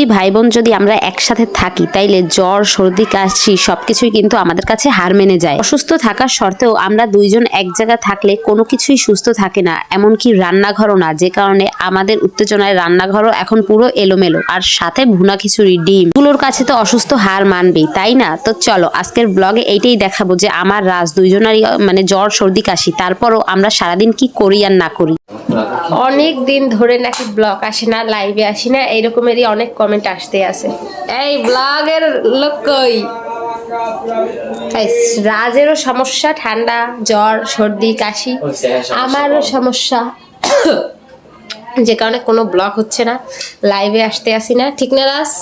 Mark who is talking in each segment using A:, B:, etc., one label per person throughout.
A: দুই ভাই বোন যদি আমরা একসাথে থাকি, তাইলে জ্বর, সর্দি, কাশি সবকিছুই কিন্তু আমাদের কাছে হার মেনে যায়। অসুস্থ থাকার সত্ত্বেও আমরা দুইজন এক জায়গায় থাকলে কোনো কিছুই সুস্থ থাকে না, এমনকি রান্নাঘরও না। যে কারণে আমাদের উত্তেজনায় রান্নাঘরও এখন পুরো এলোমেলো। আর সাথে ভুনা খিচুড়ি, ডিমগুলোর কাছে তো অসুস্থ হার মানবেই, তাই না? তো চলো, আজকের ব্লগে এইটাই দেখাবো যে আমার রাজ দুইজনারই মানে জ্বর, সর্দি, কাশি, তারপরও আমরা সারাদিন কি করি আর না করি।
B: অনেক দিন ধরে নাকি ব্লগ আসে না লাইভে আসি না এইরকমেরই অনেক কমেন্ট আসতে আছে। এই ব্লগের লোক কই? রাজেরও সমস্যা ঠান্ডা জ্বর সর্দি কাশি আমারও সমস্যা। যে কারণে কোনো ব্লগ হচ্ছে না লাইভে আসতে আসি না। ঠিক না রাজ?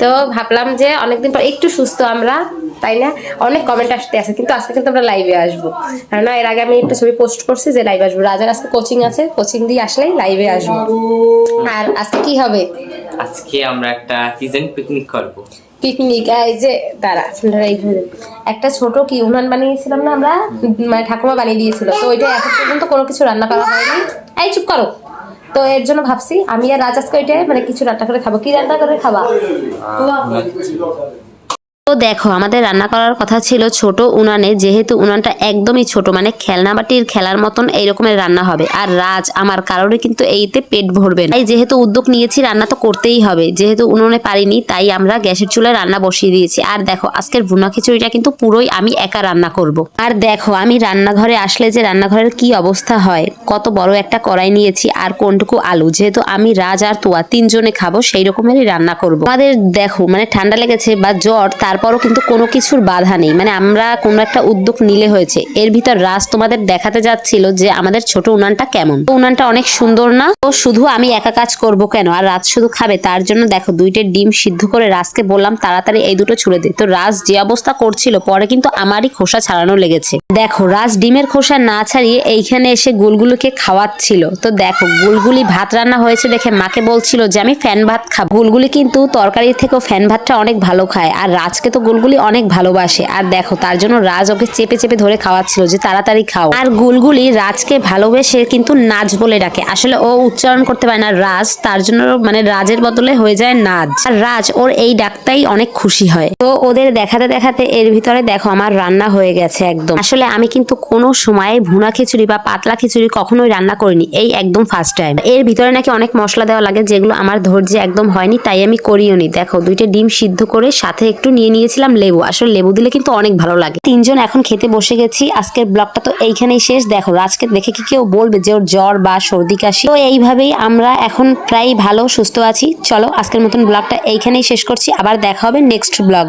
B: তো ভাবলাম যে অনেকদিন পর একটু সুস্থ আমরা। তাই না? অনেক কমেন্ট আসতে আছে কিন্তু আজকে কিন্তু আমরা লাইভে আসব। না এর আগে আমি একটা ছবি পোস্ট করছি যে লাইভে আসব। রাজার আজকে কোচিং আছে কোচিং দিয়ে আসলেই লাইভে আসব। আর আজকে কি হবে?
C: আজকে আমরা একটা কিচেন পিকনিক করব।
B: পিকনিক এই যে দাঁড়া আপনারা এইভাবে একটা ছোট কি উনান বানিয়েছিলাম না আমরা? মানে ঠাকুমা বানিয়ে দিয়েছিল। তো ওইটা এখন পর্যন্ত কোনো কিছু রান্না করা হয়নি। এই চুপ করো। তো এর জন্য ভাবছি আমি আর রাজ আজকে ওইটা মানে কিছু রান্না করে খাব। কি রান্না করে খাবা?
A: তো দেখো, আমাদের রান্না করার কথা ছিল ছোট উনানে। যেহেতু উনানটা একদমই ছোট মানে খেলনা বাটির খেলার মতন এইরকমের রান্না হবে। আর রাজ আমার কারোরই কিন্তু এইতে পেট ভরবে না। তাই যেহেতু উদ্যোগ নিয়েছি, রান্না তো করতেই হবে। যেহেতু উনুনে পারিনি, তাই আমরা গ্যাসের চুলায় রান্না বসিয়ে দিয়েছি। আর দেখো, আজকের ভুনা খিচুড়িটা কিন্তু পুরোই আমি একা রান্না করব। আর দেখো, আমি রান্নাঘরে আসলে যে রান্নাঘরের কি অবস্থা হয়, কত বড় একটা কড়াই নিয়েছি আর কোনটুকু আলু। যেহেতু আমি, রাজ আর তোয়া তিনজনে খাব সেই রকমেরই রান্না করব। আমাদের দেখো মানে ঠান্ডা লেগেছে বা জ্বর তারপরও কিন্তু কোনো কিছুর বাধা নেই। মানে আমরা কোনো একটা উদ্যোগ নিলে হয়েছে। এর ভিতর রাজ তোমাদের দেখাতে যাচ্ছিল যে আমাদের ছোট উনানটা কেমন। উনানটা অনেক সুন্দর না? তো শুধু আমি একা কাজ করব কেন? আর রাজ শুধু খাবে, তার জন্য দেখো দুইটা ডিম সিদ্ধ করে রাজকে বললাম, তাড়াতাড়ি এই দুটো ছুড়ে দে। তো রাজ যে অবস্থা করছিল, পরে কিন্তু আমারই খোসা ছাড়ানো লেগেছে। দেখো, রাজ ডিমের খোসা না ছাড়িয়ে এইখানে এসে গুলগুলোকে খাওয়াচ্ছিল। তো দেখো, গুলগুলি ভাত রান্না হয়েছে দেখে মাকে বলছিল যে, আমি ফ্যান ভাত খাব। গুলগুলি কিন্তু তরকারির থেকেও ফ্যান ভাতটা অনেক ভালো খায়। আর রাজকে তো গুলগুলি অনেক ভালোবাসে। আর দেখো, তার জন্য রাজ ওকে চেপে চেপে ধরে খাওয়াচ্ছিল যে তাড়াতাড়ি খাও। আর গুলগুলি রাজকে ভালোবেসে কিন্তু নাচ বলে ডাকে। আসলে ও উচ্চারণ করতে পারে না রাজ, তার জন্য মানে রাজের বদলে হয়ে যায় নাচ আর রাজ ওর এই ডাকটাই অনেক খুশি হয়। তো ওদের দেখাতে দেখাতে এর ভিতরে দেখো, আমার রান্না হয়ে গেছে একদম। আসলে আমি কিন্তু কোনো সময় ভুনা খিচুড়ি বা পাতলা খিচুড়ি কখনোই রান্না করিনি, এই একদম ফার্স্ট টাইম এর ভিতরে নাকি অনেক মশলা দেওয়া লাগে, যেগুলো আমার ধৈর্য একদম হয়নি, তাই আমি করিও নি দেখো, দুইটা ডিম সিদ্ধ করে সাথে একটু নিয়ে নিয়েছিলাম লেবু। আসলে লেবু দিলে কিন্তু অনেক ভালো লাগে। তিনজন এখন খেতে বসে গেছি। আজকের ব্লগটা তো এইখানেই শেষ। দেখো, আজকে দেখে কি কেউ বলবে যে ওর জ্বর বা সর্দি, কাশি? তো এইভাবেই আমরা এখন প্রায় ভালো, সুস্থ আছি। চলো, আজকের মতন ব্লগটা এইখানেই শেষ করছি। আবার দেখা হবে নেক্সট ব্লগে